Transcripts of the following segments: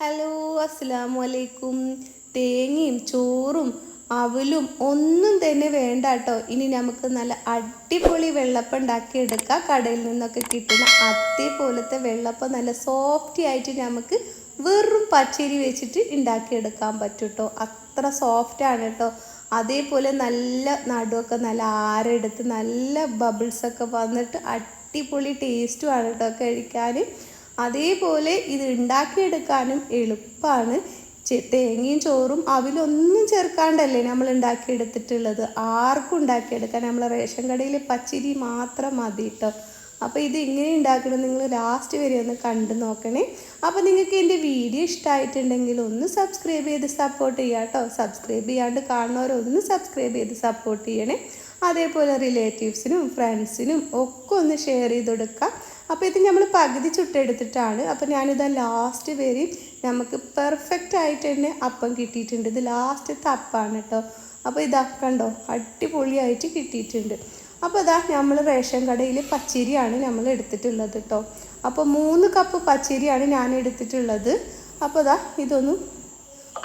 Hello അസ്സലാമു അലൈക്കും തേങ്ങയും ചോറും അവലും ഒന്നും തന്നെ വേണ്ട കേട്ടോ ഇനി നമുക്ക് നല്ല അടിപൊളി വെള്ളപ്പം ഉണ്ടാക്കി എടുക്കാം. കടയിൽ നിന്നൊക്കെ കിട്ടുന്ന അതേപോലത്തെ വെള്ളപ്പം നല്ല സോഫ്റ്റി ആയിട്ട് നമുക്ക് വെറും പച്ചരി വെച്ചിട്ട് ഉണ്ടാക്കിയെടുക്കാൻ പറ്റും കേട്ടോ അത്ര സോഫ്റ്റാണ് കേട്ടോ അതേപോലെ നല്ല നടുവൊക്കെ നല്ല ആരെടുത്ത് നല്ല ബബിൾസൊക്കെ വന്നിട്ട് അടിപൊളി ടേസ്റ്റുമാണ് കേട്ടോ കഴിക്കാൻ അതേപോലെ ഇത് ഉണ്ടാക്കിയെടുക്കാനും എളുപ്പമാണ് തേങ്ങയും ചോറും അവിലൊന്നും ചേർക്കാണ്ടല്ലേ നമ്മൾ ഉണ്ടാക്കിയെടുത്തിട്ടുള്ളത്. ആർക്കും ഉണ്ടാക്കിയെടുക്കാൻ നമ്മൾ റേഷൻ കടയിൽ പച്ചരി മാത്രം മതി കേട്ടോ അപ്പോൾ ഇത് എങ്ങനെ ഉണ്ടാക്കണം നിങ്ങൾ ലാസ്റ്റ് വരെ ഒന്ന് കണ്ടു നോക്കണേ. അപ്പോൾ നിങ്ങൾക്ക് എന്റെ വീഡിയോ ഇഷ്ടമായിട്ടുണ്ടെങ്കിൽ ഒന്ന് സബ്സ്ക്രൈബ് ചെയ്ത് സപ്പോർട്ട് ചെയ്യുക കേട്ടോ സബ്സ്ക്രൈബ് ചെയ്യാണ്ട് കാണുന്നവരൊന്ന് സബ്സ്ക്രൈബ് ചെയ്ത് സപ്പോർട്ട് ചെയ്യണേ. അതേപോലെ റിലേറ്റീവ്സിനും ഫ്രണ്ട്സിനും ഒക്കെ ഒന്ന് ഷെയർ ചെയ്ത് കൊടുക്കുക അപ്പോൾ ഇത് നമ്മൾ പകുതി ചുട്ടെടുത്തിട്ടാണ്. അപ്പോൾ ഞാനിത് ലാസ്റ്റ് വരെ നമുക്ക് പെർഫെക്റ്റ് ആയിട്ട് തന്നെ അപ്പം കിട്ടിയിട്ടുണ്ട്. ഇത് ലാസ്റ്റത്തെ അപ്പമാണ് കേട്ടോ അപ്പോൾ ഇതാ കണ്ടോ അടിപൊളിയായിട്ട് കിട്ടിയിട്ടുണ്ട്. അപ്പോൾ ഇതാ നമ്മൾ റേഷൻ കടയിൽ പച്ചരിയാണ് നമ്മൾ എടുത്തിട്ടുള്ളത് കേട്ടോ അപ്പോൾ മൂന്ന് കപ്പ് പച്ചരിയാണ് ഞാൻ എടുത്തിട്ടുള്ളത്. അപ്പോൾ ഇതാ ഇതൊന്ന്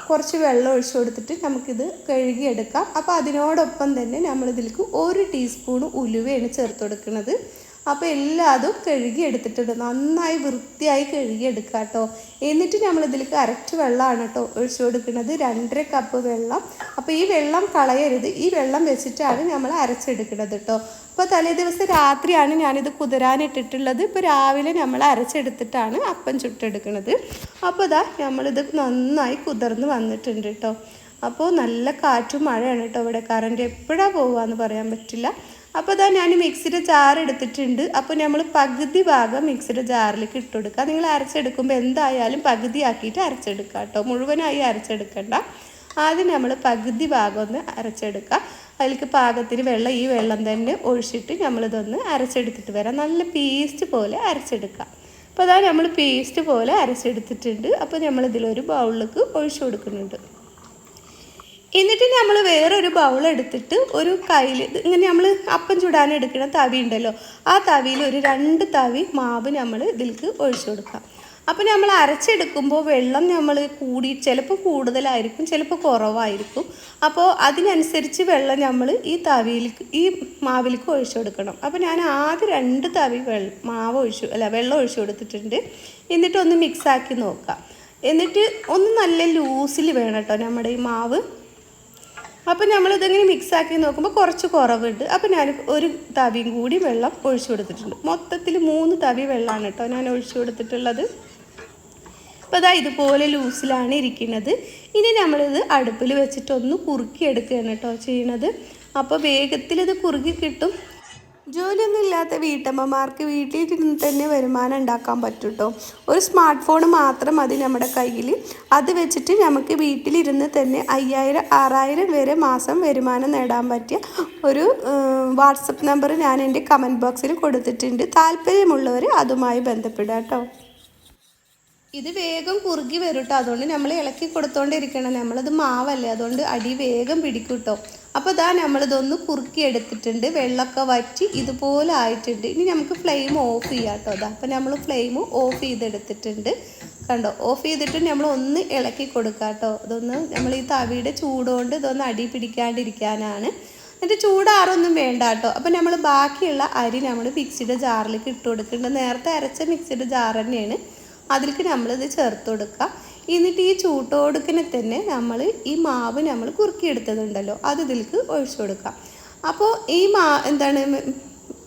കുറച്ച് വെള്ളം ഒഴിച്ചു കൊടുത്തിട്ട് നമുക്കിത് കഴുകിയെടുക്കാം. അപ്പോൾ അതിനോടൊപ്പം തന്നെ നമ്മളിതിലേക്ക് ഒരു ടീസ്പൂൺ ഉലുവയാണ് ചേർത്ത് കൊടുക്കുന്നത്. അപ്പോൾ എല്ലാതും കഴുകി എടുത്തിട്ടുണ്ട് നന്നായി വൃത്തിയായി കഴുകി കേട്ടോ എന്നിട്ട് നമ്മൾ ഇതിൽ കറക്റ്റ് വെള്ളമാണ് കേട്ടോ ഒഴിച്ചു കൊടുക്കുന്നത്. രണ്ടര കപ്പ് വെള്ളം. അപ്പോൾ ഈ വെള്ളം കളയരുത്. ഈ വെള്ളം വെച്ചിട്ടാണ് നമ്മൾ അരച്ചെടുക്കുന്നത് കേട്ടോ. അപ്പോൾ തലേ ദിവസം രാത്രിയാണ് ഞാനിത് കുതിരാനിട്ടിട്ടുള്ളത്. ഇപ്പോൾ രാവിലെ നമ്മൾ അരച്ചെടുത്തിട്ടാണ് അപ്പം ചുട്ടെടുക്കുന്നത്. അപ്പോൾ ഇതാ നമ്മളിത് നന്നായി കുതിർന്ന് വന്നിട്ടുണ്ട് കേട്ടോ. അപ്പോൾ നല്ല കാറ്റും മഴയാണ് കേട്ടോ ഇവിടെ. കറണ്ട് എപ്പോഴാണ് പോവുകയെന്ന് പറയാൻ പറ്റില്ല. അപ്പോൾ ഇതാ ഞാൻ മിക്സിയുടെ ജാർ എടുത്തിട്ടുണ്ട്. അപ്പോൾ നമ്മൾ പകുതി ഭാഗം മിക്സിയുടെ ജാറിലേക്ക് ഇട്ട് കൊടുക്കുക നിങ്ങൾ അരച്ചെടുക്കുമ്പോൾ എന്തായാലും പകുതി ആക്കിയിട്ട് അരച്ചെടുക്കുക കേട്ടോ. മുഴുവനായി അരച്ചെടുക്കണ്ട. ആദ്യം നമ്മൾ പകുതി ഭാഗം ഒന്ന് അരച്ചെടുക്കുക അതിലേക്ക് പാകത്തിന് വെള്ളം ഈ വെള്ളം തന്നെ ഒഴിച്ചിട്ട് നമ്മളിതൊന്ന് അരച്ചെടുത്തിട്ട് വരാം. നല്ല പേസ്റ്റ് പോലെ അരച്ചെടുക്കുക അപ്പോൾ അതാ നമ്മൾ പേസ്റ്റ് പോലെ അരച്ചെടുത്തിട്ടുണ്ട്. അപ്പോൾ നമ്മളിതിലൊരു ബൗളിലേക്ക് ഒഴിച്ചു കൊടുക്കുന്നുണ്ട്. എന്നിട്ട് നമ്മൾ വേറെ ഒരു ബൗൾ എടുത്തിട്ട് ഒരു കയ്യിൽ ഇങ്ങനെ നമ്മൾ അപ്പം ചുടാൻ എടുക്കുന്ന തവി ഉണ്ടല്ലോ ആ തവിയിൽ ഒരു രണ്ട് തവി മാവ് നമ്മൾ ഇതിലേക്ക് ഒഴിച്ചു കൊടുക്കാം. അപ്പോൾ നമ്മൾ അരച്ചെടുക്കുമ്പോൾ വെള്ളം നമ്മൾ കൂടി ചിലപ്പോൾ കൂടുതലായിരിക്കും ചിലപ്പോൾ കുറവായിരിക്കും. അപ്പോൾ അതിനനുസരിച്ച് വെള്ളം നമ്മൾ ഈ തവിയിലേക്ക് ഈ മാവിലേക്ക് ഒഴിച്ചു കൊടുക്കണം. അപ്പോൾ ഞാൻ ആദ്യം രണ്ട് തവി വെള്ളം മാവ് ഒഴിച്ചു അല്ല വെള്ളം ഒഴിച്ചു കൊടുത്തിട്ടുണ്ട്. എന്നിട്ട് ഒന്ന് മിക്സാക്കി നോക്കാം. എന്നിട്ട് ഒന്ന് നല്ല ലൂസിൽ വേണം കേട്ടോ നമ്മുടെ ഈ മാവ്. അപ്പോൾ നമ്മളിതിങ്ങനെ മിക്സാക്കി നോക്കുമ്പോൾ കുറച്ച് കുറവുണ്ട്. അപ്പോൾ ഞാൻ ഒരു തവിയും കൂടി വെള്ളം ഒഴിച്ചു കൊടുത്തിട്ടുണ്ട്. മൊത്തത്തിൽ മൂന്ന് തവി വെള്ളമാണ് കേട്ടോ ഞാൻ ഒഴിച്ചു കൊടുത്തിട്ടുള്ളത്. അപ്പോൾ അതാ ഇതുപോലെ ലൂസിലാണ് ഇരിക്കുന്നത്. ഇനി നമ്മളിത് അടുപ്പിൽ വെച്ചിട്ടൊന്ന് കുറുക്കിയെടുക്കുകയാണ് കേട്ടോ ചെയ്യണത്. അപ്പോൾ വേഗത്തിൽ ഇത് കുറുകി കിട്ടും. ജോലിയൊന്നും ഇല്ലാത്ത വീട്ടമ്മമാർക്ക് വീട്ടിലിരുന്ന് തന്നെ വരുമാനം ഉണ്ടാക്കാൻ പറ്റും കേട്ടോ ഒരു സ്മാർട്ട് ഫോൺ മാത്രം മതി നമ്മുടെ കയ്യിൽ അത് വെച്ചിട്ട് നമുക്ക് വീട്ടിലിരുന്ന് തന്നെ അയ്യായിരം ആറായിരം വരെ മാസം വരുമാനം നേടാൻ പറ്റിയ ഒരു വാട്സപ്പ് നമ്പർ ഞാൻ എന്റെ കമന്റ് ബോക്സിൽ കൊടുത്തിട്ടുണ്ട്. താല്പര്യമുള്ളവർ അതുമായി ബന്ധപ്പെടുക കേട്ടോ. ഇത് വേഗം കുറുകി വരും കേട്ടോ അതുകൊണ്ട് നമ്മൾ ഇളക്കി കൊടുത്തോണ്ടിരിക്കണം. നമ്മളത് മാവല്ലേ? അതുകൊണ്ട് അടി വേഗം പിടിക്കും കേട്ടോ അപ്പോൾ ഇതാ നമ്മളിതൊന്ന് കുറുക്കി എടുത്തിട്ടുണ്ട്. വെള്ളമൊക്കെ വറ്റി ഇതുപോലെ ആയിട്ടുണ്ട്. ഇനി നമുക്ക് ഫ്ലെയിം ഓഫ് ചെയ്യാം കേട്ടോ അതാ അപ്പോൾ നമ്മൾ ഫ്ലെയിം ഓഫ് ചെയ്തെടുത്തിട്ടുണ്ട്. കണ്ടോ? ഓഫ് ചെയ്തിട്ട് നമ്മൾ ഒന്ന് ഇളക്കി കൊടുക്കുക കേട്ടോ ഇതൊന്ന് നമ്മൾ ഈ തവിയുടെ ചൂടുകൊണ്ട് ഇതൊന്ന് അടി പിടിക്കാണ്ടിരിക്കാനാണ്. എന്നിട്ട് ചൂടാറൊന്നും വേണ്ട കേട്ടോ അപ്പം നമ്മൾ ബാക്കിയുള്ള അരി നമ്മൾ മിക്സിയുടെ ജാറിലേക്ക് ഇട്ട് കൊടുക്കുന്നുണ്ട് നേരത്തെ അരച്ച മിക്സിയുടെ ജാർ തന്നെയാണ്. അതിലേക്ക് നമ്മളിത് ചേർത്ത് കൊടുക്കുക എന്നിട്ട് ഈ ചൂട്ടോടുക്കിനെ തന്നെ നമ്മൾ ഈ മാവ് നമ്മൾ കുറുക്കിയെടുത്തതുണ്ടല്ലോ അത് ഇതിലേക്ക് ഒഴിച്ചു കൊടുക്കാം അപ്പോൾ ഈ മാ എന്താണ്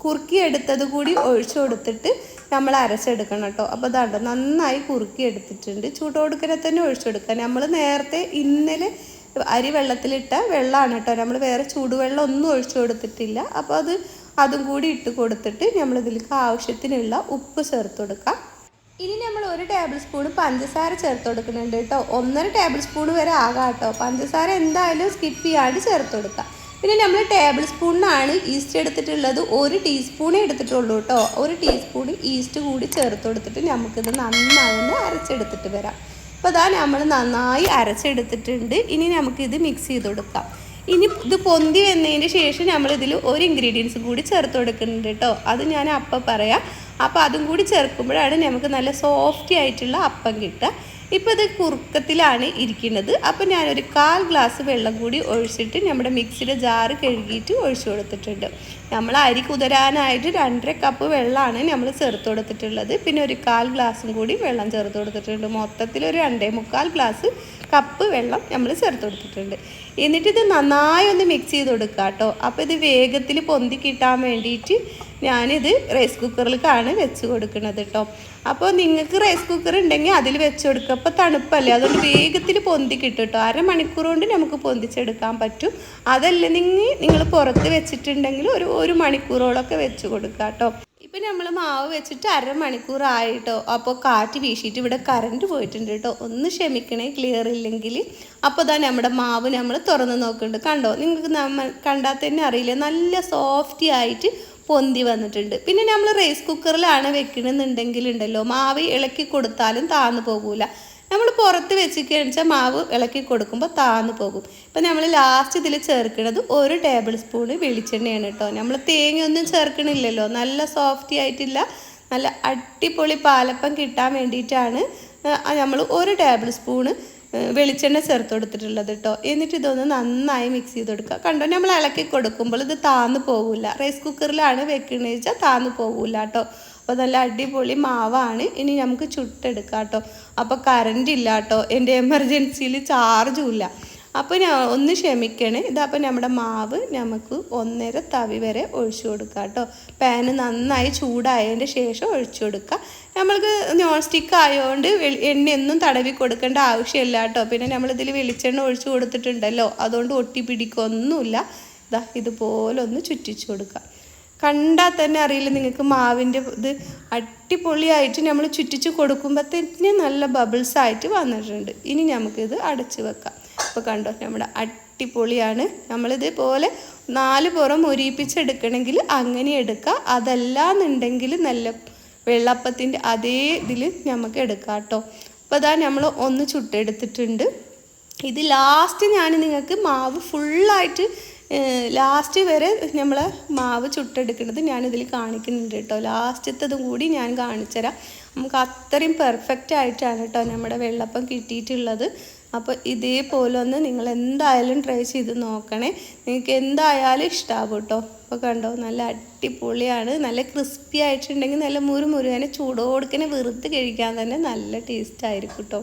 കുറുക്കിയെടുത്തത് കൂടി ഒഴിച്ചു കൊടുത്തിട്ട് നമ്മൾ അരച്ചെടുക്കണം കേട്ടോ. അപ്പോൾ അതാണ്ട് നന്നായി കുറുക്കിയെടുത്തിട്ടുണ്ട്. ചൂട്ടോടുക്കിനെ തന്നെ ഒഴിച്ചു കൊടുക്കുക നമ്മൾ നേരത്തെ ഇന്നലെ അരി വെള്ളത്തിലിട്ട വെള്ളമാണ് കേട്ടോ. നമ്മൾ വേറെ ചൂടുവെള്ളം ഒന്നും ഒഴിച്ചു കൊടുത്തിട്ടില്ല അപ്പോൾ അത് അതും കൂടി ഇട്ട് കൊടുത്തിട്ട് നമ്മളിതിലേക്ക് ആവശ്യത്തിനുള്ള ഉപ്പ് ചേർത്ത് കൊടുക്കാം ഇനി നമ്മൾ ഒരു ടേബിൾ സ്പൂൺ പഞ്ചസാര ചേർത്ത് കൊടുക്കുന്നുണ്ട് കേട്ടോ. ഒന്നര ടേബിൾ സ്പൂൺ വരെ ആകാം കേട്ടോ. പഞ്ചസാര എന്തായാലും സ്കിപ്പ് ചെയ്യാണ്ട് ചേർത്ത് കൊടുക്കാം. പിന്നെ നമ്മൾ ടേബിൾ സ്പൂണിനാണ് ഈസ്റ്റ് എടുത്തിട്ടുള്ളത്. ഒരു ടീസ്പൂണേ എടുത്തിട്ടുള്ളൂ കേട്ടോ. ഒരു ടീസ്പൂൺ ഈസ്റ്റ് കൂടി ചേർത്ത് കൊടുത്തിട്ട് നമുക്കിത് നന്നായി ഒന്ന് അരച്ചെടുത്തിട്ട് വരാം. അപ്പോൾ അതാ നമ്മൾ നന്നായി അരച്ചെടുത്തിട്ടുണ്ട്. ഇനി നമുക്കിത് മിക്സ് ചെയ്ത് കൊടുക്കാം. ഇനി ഇത് പൊന്തി വന്നതിന് ശേഷം നമ്മളിതിൽ ഒരു ഇൻഗ്രീഡിയൻസ് കൂടി ചേർത്ത് കൊടുക്കുന്നുണ്ട് കേട്ടോ. അത് ഞാൻ അപ്പം പറയാം. അപ്പോൾ അതും കൂടി ചേർക്കുമ്പോഴാണ് നമുക്ക് നല്ല സോഫ്റ്റി ആയിട്ടുള്ള അപ്പം കിട്ടുക. ഇപ്പോൾ ഇത് കുറുക്കത്തിലാണ് ഇരിക്കുന്നത്. അപ്പോൾ ഞാനൊരു കാൽ ഗ്ലാസ് വെള്ളം കൂടി ഒഴിച്ചിട്ട് നമ്മുടെ മിക്സിയുടെ ജാറ് കഴുകിയിട്ട് ഒഴിച്ചു കൊടുത്തിട്ടുണ്ട്. നമ്മൾ അരി കുതിരാനായിട്ട് രണ്ടര കപ്പ് വെള്ളമാണ് നമ്മൾ ചേർത്ത് കൊടുത്തിട്ടുള്ളത്. പിന്നെ ഒരു കാൽ ഗ്ലാസും കൂടി വെള്ളം ചേർത്ത് കൊടുത്തിട്ടുണ്ട്. മൊത്തത്തിൽ ഒരു രണ്ടേ മുക്കാൽ ഗ്ലാസ് കപ്പ് വെള്ളം നമ്മൾ ചേർത്ത് കൊടുത്തിട്ടുണ്ട്. എന്നിട്ട് ഇത് നന്നായി ഒന്ന് മിക്സ് ചെയ്ത് കൊടുക്കുക കേട്ടോ അപ്പോൾ ഇത് വേഗത്തിൽ പൊന്തി കിട്ടാൻ വേണ്ടിയിട്ട് ഞാനിത് റൈസ് കുക്കറിലേക്കാണ് വെച്ച് കൊടുക്കുന്നത് കേട്ടോ അപ്പോൾ നിങ്ങൾക്ക് റൈസ് കുക്കർ ഉണ്ടെങ്കിൽ അതിൽ വെച്ച് കൊടുക്കുക അപ്പോൾ തണുപ്പല്ലേ? അതുകൊണ്ട് വേഗത്തിൽ പൊന്തി കിട്ടും കേട്ടോ അരമണിക്കൂർ കൊണ്ട് നമുക്ക് പൊന്തിച്ചെടുക്കാൻ പറ്റും. അതല്ലെങ്കിൽ നിങ്ങൾ പുറത്ത് വെച്ചിട്ടുണ്ടെങ്കിൽ ഒരു ഒരു മണിക്കൂറോളൊക്കെ വെച്ച് കൊടുക്കുക കേട്ടോ ഇപ്പം നമ്മൾ മാവ് വെച്ചിട്ട് അരമണിക്കൂർ ആയിട്ടോ. അപ്പോൾ കാറ്റ് വീശിയിട്ട് ഇവിടെ കറണ്ട് പോയിട്ടുണ്ട് കേട്ടോ. ഒന്ന് ക്ഷമിക്കണേ ക്ലിയർ ഇല്ലെങ്കിൽ. അപ്പോൾ തന്നെ നമ്മുടെ മാവ് നമ്മൾ തുറന്ന് നോക്കുന്നുണ്ട്. കണ്ടോ? നിങ്ങൾക്ക് നമ്മൾ കണ്ടാൽ തന്നെ അറിയില്ല? നല്ല സോഫ്റ്റി ആയിട്ട് പൊന്തി വന്നിട്ടുണ്ട്. പിന്നെ നമ്മൾ റൈസ് കുക്കറിലാണ് വെക്കണമെന്നുണ്ടെങ്കിൽ ഉണ്ടല്ലോ മാവ് ഇളക്കി കൊടുത്താലും താന്നു പോകൂല. നമ്മൾ പുറത്ത് വെച്ച് കഴിച്ചാൽ മാവ് ഇളക്കി കൊടുക്കുമ്പോൾ താന്നു പോകും. ഇപ്പം നമ്മൾ ലാസ്റ്റ് ഇതിൽ ചേർക്കുന്നത് ഒരു ടേബിൾ സ്പൂണ് വെളിച്ചെണ്ണയാണ് കേട്ടോ. നമ്മൾ തേങ്ങയൊന്നും ചേർക്കണില്ലല്ലോ. നല്ല സോഫ്റ്റി ആയിട്ടില്ല. നല്ല അടിപൊളി പാലപ്പം കിട്ടാൻ വേണ്ടിയിട്ടാണ് നമ്മൾ ഒരു ടേബിൾ സ്പൂണ് വെളിച്ചെണ്ണ ചേർത്ത് കൊടുത്തിട്ടുള്ളത് കേട്ടോ. എന്നിട്ട് ഇതൊന്ന് നന്നായി മിക്സ് ചെയ്ത് കൊടുക്കുക. കണ്ടോ? നമ്മൾ ഇളക്കി കൊടുക്കുമ്പോൾ ഇത് താന്നു പോകില്ല റൈസ് കുക്കറിലാണ് വെക്കണമെന്ന് വെച്ചാൽ താന്നു പോകില്ല കേട്ടോ. അപ്പോൾ നല്ല അടിപൊളി മാവാണ്. ഇനി നമുക്ക് ചുട്ടെടുക്കാം കേട്ടോ അപ്പോൾ കറണ്ട് ഇല്ല കേട്ടോ എന്റെ എമർജൻസിയിൽ ചാർജും ഇല്ല. അപ്പോൾ ഞാൻ ഒന്ന് ക്ഷമിക്കണേ. ഇതപ്പോൾ നമ്മുടെ മാവ് നമുക്ക് ഒന്നര തവി വരെ ഒഴിച്ചു കൊടുക്കുക കേട്ടോ പാന് നന്നായി ചൂടായതിന്റെ ശേഷം ഒഴിച്ചു കൊടുക്കുക നമ്മൾക്ക് നോൺ സ്റ്റിക്ക് ആയതുകൊണ്ട് എണ്ണയൊന്നും തടവി കൊടുക്കേണ്ട ആവശ്യമില്ല കേട്ടോ പിന്നെ നമ്മളിതിൽ വെളിച്ചെണ്ണ ഒഴിച്ചു കൊടുത്തിട്ടുണ്ടല്ലോ. അതുകൊണ്ട് ഒട്ടി പിടിക്കൊന്നുമില്ല ഇതാ ഇതുപോലെ ഒന്ന് ചുറ്റിച്ചു കൊടുക്കുക കണ്ടാൽ തന്നെ അറിയില്ല നിങ്ങൾക്ക് മാവിന്റെ ഇത് അടിപൊളിയായിട്ട് നമ്മൾ ചുറ്റിച്ച് കൊടുക്കുമ്പോൾ തന്നെ നല്ല ബബിൾസ് ആയിട്ട് വന്നിട്ടുണ്ട്. ഇനി നമുക്കിത് അടച്ച് വെക്കാം. അപ്പോൾ കണ്ടോ നമ്മുടെ അടിപൊളിയാണ്. നമ്മളിതേപോലെ നാല് പുറം ഒരിപ്പിച്ചെടുക്കണമെങ്കിൽ അങ്ങനെ എടുക്കുക അതല്ലാന്നുണ്ടെങ്കിൽ നല്ല വെള്ളപ്പത്തിന്റെ അതേ ഇതിൽ നമുക്ക് എടുക്കാം കേട്ടോ. അപ്പോൾ അതാ നമ്മൾ ഒന്ന് ചുട്ടെടുത്തിട്ടുണ്ട്. ഇത് ലാസ്റ്റ് ഞാൻ നിങ്ങൾക്ക് മാവ് ഫുള്ളായിട്ട് ലാസ്റ്റ് വരെ നമ്മൾ മാവ് ചുട്ടെടുക്കുന്നത് ഞാനിതിൽ കാണിക്കുന്നുണ്ട് കേട്ടോ. ലാസ്റ്റത്തതും കൂടി ഞാൻ കാണിച്ചുതരാം. നമുക്ക് അത്രയും പെർഫെക്റ്റ് ആയിട്ടാണ് കേട്ടോ നമ്മുടെ വെള്ളപ്പം കിട്ടിയിട്ടുള്ളത്. അപ്പോൾ ഇതേപോലെ ഒന്ന് നിങ്ങൾ എന്തായാലും ട്രൈ ചെയ്ത് നോക്കണേ. നിങ്ങൾക്ക് എന്തായാലും ഇഷ്ടമാകും കേട്ടോ. അപ്പോൾ കണ്ടോ നല്ല അടിപൊളിയാണ്. നല്ല ക്രിസ്പി ആയിട്ടുണ്ടെങ്കിൽ നല്ല മുരു മുരുകനെ ചൂടോടുക്കനെ വെറുതെ കഴിക്കാൻ തന്നെ നല്ല ടേസ്റ്റ് ആയിരിക്കും കേട്ടോ.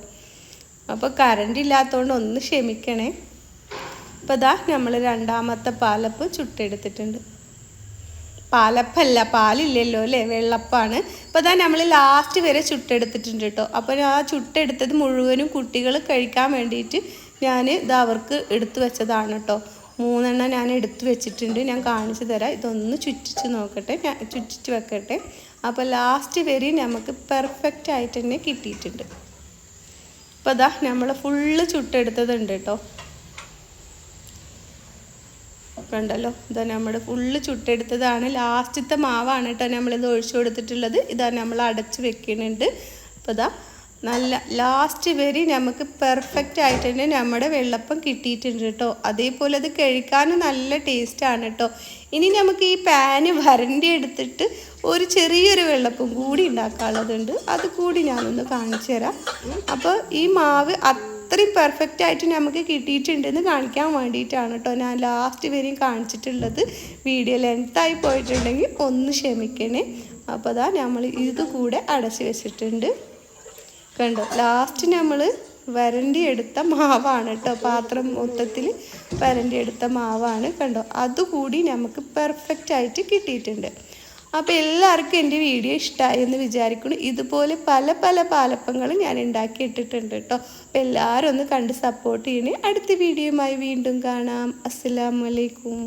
അപ്പോൾ കറണ്ട് ഇല്ലാത്തതുകൊണ്ട് ഒന്ന് ക്ഷമിക്കണേ. അപ്പോൾ ഇതാ നമ്മൾ രണ്ടാമത്തെ പാലപ്പ് ചുട്ടെടുത്തിട്ടുണ്ട്. പാലപ്പല്ല പാലില്ലല്ലോ അല്ലേ? വെള്ളപ്പാണ്. അപ്പോൾ ദാ നമ്മൾ ലാസ്റ്റ് വരെ ചുട്ടെടുത്തിട്ടുണ്ട് കേട്ടോ അപ്പോൾ ആ ചുട്ടെടുത്തത് മുഴുവനും കുട്ടികൾ കഴിക്കാൻ വേണ്ടിയിട്ട് ഞാൻ ഇത് അവർക്ക് എടുത്തു വെച്ചതാണ് കേട്ടോ മൂന്നെണ്ണം ഞാൻ എടുത്തു വെച്ചിട്ടുണ്ട്. ഞാൻ കാണിച്ചു തരാം. ഇതൊന്ന് ചുറ്റിച്ച് നോക്കട്ടെ. ഞാൻ ചുറ്റിച്ച് വെക്കട്ടെ. അപ്പോൾ ലാസ്റ്റ് വരെ നമുക്ക് പെർഫെക്റ്റ് ആയിട്ട് തന്നെ കിട്ടിയിട്ടുണ്ട്. അപ്പോൾ ദാ നമ്മൾ ഫുള്ള് ചുട്ടെടുത്തതുണ്ട് കേട്ടോ കണ്ടല്ലോ ഇതാ നമ്മൾ ഫുള്ള് ചുട്ടെടുത്തതാണ്. ലാസ്റ്റത്തെ മാവാണ് കേട്ടോ നമ്മളിത് ഒഴിച്ചു കൊടുത്തിട്ടുള്ളത്. ഇതാ നമ്മൾ അടച്ച് വെക്കുന്നുണ്ട്. അപ്പോൾ ഇതാ നല്ല ലാസ്റ്റ് വരെ നമുക്ക് പെർഫെക്റ്റ് ആയിട്ട് തന്നെ നമ്മുടെ വെള്ളപ്പം കിട്ടിയിട്ടുണ്ട് കേട്ടോ അതേപോലെ അത് കഴിക്കാനും നല്ല ടേസ്റ്റാണ് കേട്ടോ ഇനി നമുക്ക് ഈ പാന് വരണ്ടി എടുത്തിട്ട് ഒരു ചെറിയൊരു വെള്ളപ്പം കൂടി ഉണ്ടാക്കാനുള്ളതുണ്ട്. അത് കൂടി ഞാനൊന്ന് കാണിച്ചു തരാം. അപ്പോൾ ഈ മാവ് അത്രയും പെർഫെക്റ്റ് ആയിട്ട് നമുക്ക് കിട്ടിയിട്ടുണ്ടെന്ന് കാണിക്കാൻ വേണ്ടിയിട്ടാണ് കേട്ടോ ഞാൻ ലാസ്റ്റ് വരെയും കാണിച്ചിട്ടുള്ളത്. വീഡിയോ ലെങ്ത്തായി പോയിട്ടുണ്ടെങ്കിൽ ഒന്ന് ക്ഷമിക്കണേ. അപ്പോൾ അതാ നമ്മൾ ഇത് കൂടെ അടച്ച് വെച്ചിട്ടുണ്ട്. കണ്ടോ ലാസ്റ്റ് നമ്മൾ വരണ്ടി എടുത്ത മാവാണ് കേട്ടോ. പാത്രം മൊത്തത്തിൽ വരണ്ടി എടുത്ത മാവാണ്. കണ്ടോ അതുകൂടി നമുക്ക് പെർഫെക്റ്റ് ആയിട്ട് കിട്ടിയിട്ടുണ്ട്. അപ്പോൾ എല്ലാവർക്കും എന്റെ വീഡിയോ ഇഷ്ടമായി എന്ന് വിചാരിക്കുന്നു. ഇതുപോലെ പല പല പാലപ്പങ്ങളും ഞാൻ ഉണ്ടാക്കി ഇട്ടിട്ടുണ്ട് കേട്ടോ. അപ്പോൾ എല്ലാവരും ഒന്ന് കണ്ട് സപ്പോർട്ട് ചെയ്യണേ. അടുത്ത വീഡിയോയുമായി വീണ്ടും കാണാം. അസ്സലാമലൈക്കും